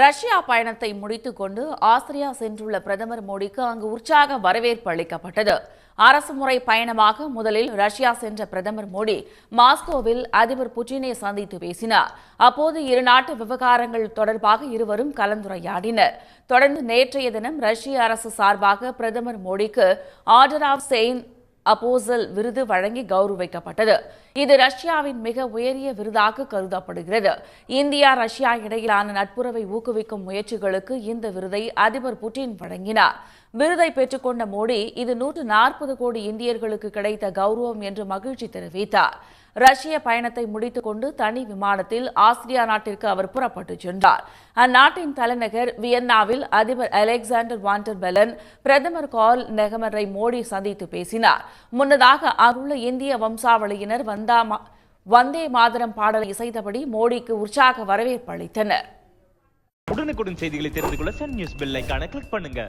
Russia பயணத்தை முடித்துக்கொண்டு Austria சென்றுள்ள பிரதமர் மோடிக்கு அங்கு உற்சாக வரவேற்பு அளிக்கப்பட்டது. அரசுமுறை பயணமாக முதலில் ரஷ்யா சென்ற பிரதமர் மோடி மாஸ்கோவில் அதிபர் புட்டினை சந்தித்து பேசினார். அப்போது இரு நாட்டு விவகாரங்கள் தொடர்பாக இருவரும் கலந்துரையாடினர். தொடர்ந்து நேற்றைய தினம் ரஷ்ய அரசு சார்பாக பிரதமர் மோடிக்கு ஆர்டர் ஆஃப் செயின் அப்போசல் விருது வழங்கி கௌரவிக்கப்பட்டது. இது ரஷ்யாவின் மிக உயரிய விருதாக கருதப்படுகிறது. இந்தியா ரஷ்யா இடையிலான நட்புறவை ஊக்குவிக்கும் முயற்சிகளுக்கு இந்த விருதை அதிபர் புட்டின் வழங்கினார். விருதை பெற்றுக்கொண்ட மோடி இது நூற்று நாற்பது கோடி இந்தியர்களுக்கு கிடைத்த கௌரவம் என்று மகிழ்ச்சி தெரிவித்தார். ரஷ்ய பயணத்தை முடித்துக் கொண்டு தனி விமானத்தில் ஆஸ்திரியா நாட்டிற்கு அவர் புறப்பட்டுச் சென்றார். அந்நாட்டின் தலைநகர் வியன்னாவில் அதிபர் அலெக்சாண்டர் வாண்டர் பெலன் பிரதமர் கால் நெகமரை மோடி சந்தித்து பேசினார். முன்னதாக அங்குள்ள இந்திய வம்சாவளியினர் வந்தா மா- வந்தே மாதரம் பாடலை இசைத்தபடி மோடிக்கு உற்சாக வரவேற்பு அளித்தனர். உடனுக்குடன் செய்திகளை தெரிந்து கொள்ள சன் நியூஸ் பெல் கிளிக் பண்ணுங்க.